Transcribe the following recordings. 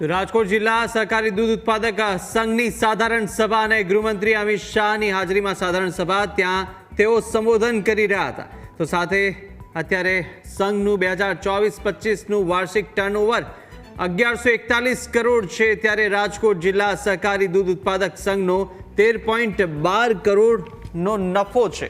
રાજકોટ જિલ્લા સહકારી દૂધ ઉત્પાદક સંઘની સાધારણ સભા અને ગૃહમંત્રી અમિત શાહની હાજરીમાં સાધારણ સભા ત્યાં તેઓ સંબોધન કરી રહ્યા હતા. તો સાથે અત્યારે સંઘનું બે હજાર ચોવીસ પચીસનું વાર્ષિક ટર્નઓવર અગિયારસો એકતાલીસ કરોડ છે ત્યારે રાજકોટ જિલ્લા સહકારી દૂધ ઉત્પાદક સંઘનો તેર પોઈન્ટ બાર કરોડનો નફો છે.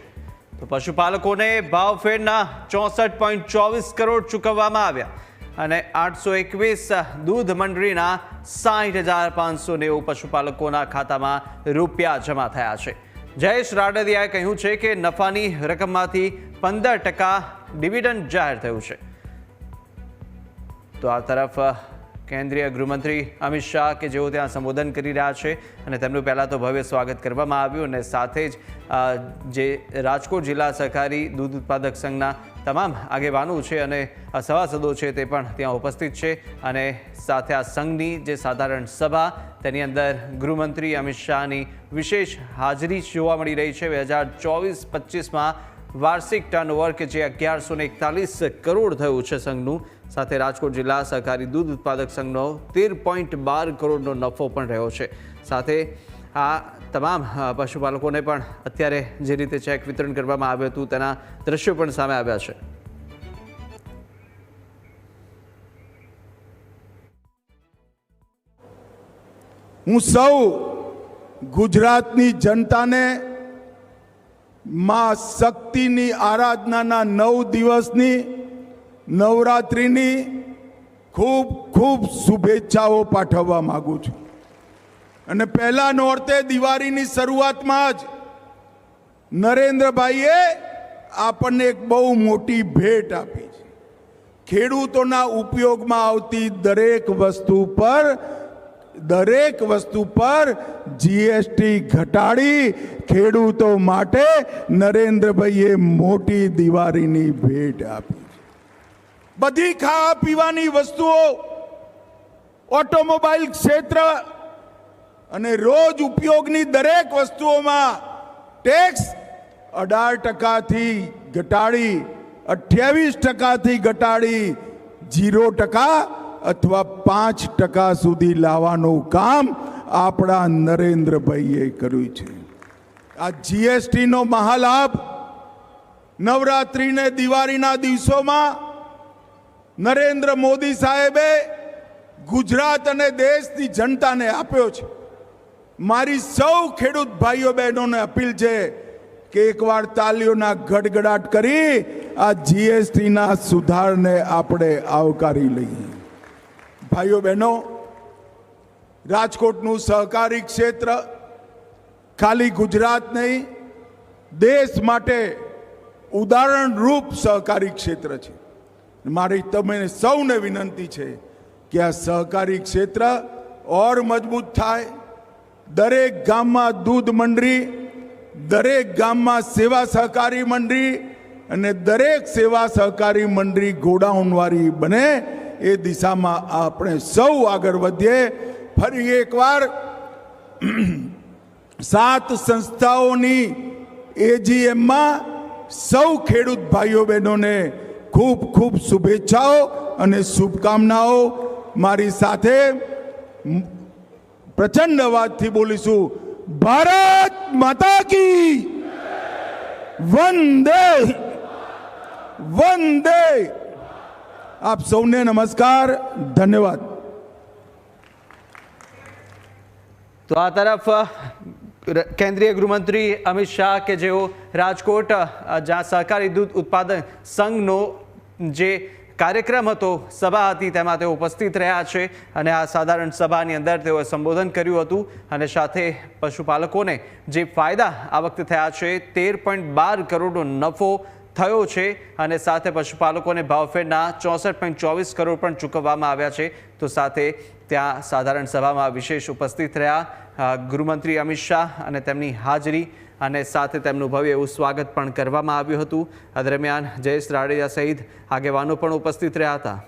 તો પશુપાલકોને ભાવફેરના ચોસઠ પોઈન્ટ ચોવીસ કરોડ ચૂકવવામાં આવ્યા. અને આઠસો એકવીસ દૂધ મંડળીના સાઠ હજાર પાંચસો નેવું પશુપાલકોના ખાતામાં રૂપિયા જમા થયા છે. જયેશ રાડડિયાએ કહ્યું છે કે નફાની રકમમાંથી પંદર ટકા ડિવિડન્ડ જાહેર થયું છે. તો આ તરફ કેન્દ્રીય ગૃહમંત્રી અમિત શાહ કે જેઓ ત્યાં સંબોધન કરી રહ્યા છે અને તેમનું પહેલાં તો ભવ્ય સ્વાગત કરવામાં આવ્યું અને સાથે જ જે રાજકોટ જિલ્લા સહકારી દૂધ ઉત્પાદક સંઘના તમામ આગેવાનો છે અને સભાસદો છે તે પણ ત્યાં ઉપસ્થિત છે અને સાથે આ સંઘની જે સાધારણ સભા, તેની અંદર ગૃહમંત્રી અમિત શાહની વિશેષ હાજરી જોવા મળી રહી છે. બે હજાર ચોવીસ પચીસમાં વાર્ષિક ટર્નઓવર કે જે અગિયારસો ને એકતાલીસ કરોડ થયું છે સંઘનું. સાથે રાજકોટ જિલ્લા સહકારી દૂધ ઉત્પાદક સંઘનો તેર પોઈન્ટ બાર કરોડનો નફો પણ રહ્યો છે. સાથે આ તમામ પશુપાલકોને પણ અત્યારે જે રીતે ચેક વિતરણ કરવામાં આવ્યું હતું, તેના દ્રશ્યો પણ સામે આવ્યા છે. હું સૌ ગુજરાતની જનતાને માં શક્તિની આરાધનાના નવ દિવસની નવરાત્રિની ખૂબ ખૂબ શુભેચ્છાઓ પાઠવવા માગું છું. અને પહેલા નોરતે દિવાળીની શરૂઆતમાં જ નરેન્દ્રભાઈએ આપણને એક બહુ મોટી ભેટ આપી છે. ખેડૂતોના ઉપયોગમાં આવતી દરેક વસ્તુ પર દરેક વસ્તુ પર જીએસટી ઘટાડી ખેડૂતો માટે નરેન્દ્રભાઈએ મોટી દિવાળીની ભેટ આપી. બધી ખાવા પીવાની વસ્તુઓ, ઓટોમોબાઈલ ક્ષેત્ર અને રોજ ઉપયોગની દરેક વસ્તુઓમાં ટેક્સ અઢાર ટકાથી ઘટાડી, અઠ્યાવીસ ટકાથી ઘટાડી, જીરો ટકા અથવા પાંચ ટકા સુધી લાવવાનું કામ આપણા નરેન્દ્રભાઈએ કર્યું છે. આ જીએસટીનો મહાલાભ નવરાત્રિને દિવાળીના દિવસોમાં નરેન્દ્ર મોદી સાહેબે ગુજરાત અને દેશની જનતાને આપ્યો છે. મારી સૌ ખેડૂત ભાઈઓ બહેનોને અપીલ છે કે એકવાર તાલીઓના ગડગડાટ કરી આ જીએસટીના સુધારને આપણે આવકારી લઈએ. ભાઈઓ બહેનો, રાજકોટનું સહકારી ક્ષેત્ર, ખાલી ગુજરાત નહીં, દેશ માટે ઉદાહરણરૂપ સહકારી ક્ષેત્ર છે. મારી તમને સૌને વિનંતી છે કે આ સહકારી ક્ષેત્ર ઓર મજબૂત થાય. દરેક ગામમાં દૂધ મંડળી, દરેક ગામમાં સેવા સહકારી મંડળી અને દરેક સેવા સહકારી મંડળી ગોડાઉનવાળી બને એ દિશામાં આપણે સૌ આગળ વધીએ. ફરી એકવાર સાત સંસ્થાઓની એજીએમમાં સૌ ખેડૂત ભાઈઓ બહેનોને ખૂબ ખૂબ શુભેચ્છાઓ અને શુભકામનાઓ. મારી સાથે પ્રચંડ અવાજથી બોલીશું. ભારત માતા કી વંદે. વંદે. આપ સૌને નમસ્કાર, ધન્યવાદ. તો આ તરફ કેન્દ્રીય ગૃહમંત્રી અમિત શાહ કે જેઓ રાજકોટ જ્યાં સહકારી દૂધ ઉત્પાદન સંઘનો જે કાર્યક્રમ હતો, સભા હતી, તેમાં તેઓ ઉપસ્થિત રહ્યા છે અને આ સાધારણ સભાની અંદર તેઓએ સંબોધન કર્યું હતું અને સાથે પશુપાલકોને જે ફાયદા આ વખતે થયા છે, તેર પોઈન્ટ બાર કરોડનો નફો થયો છે અને સાથે પશુપાલકોને ભાવફેરના ચોસઠ પોઈન્ટ ચોવીસ કરોડ પણ ચૂકવવામાં આવ્યા છે. તો સાથે ત્યાં સાધારણ સભામાં વિશેષ ઉપસ્થિત રહ્યા ગૃહમંત્રી અમિત શાહ અને તેમની હાજરી અને સાથે તેમનું ભવ્ય એવું સ્વાગત પણ કરવામાં આવ્યું હતું. આ દરમિયાન જયેશ રાડેજા સહિત આગેવાનો પણ ઉપસ્થિત રહ્યા હતા.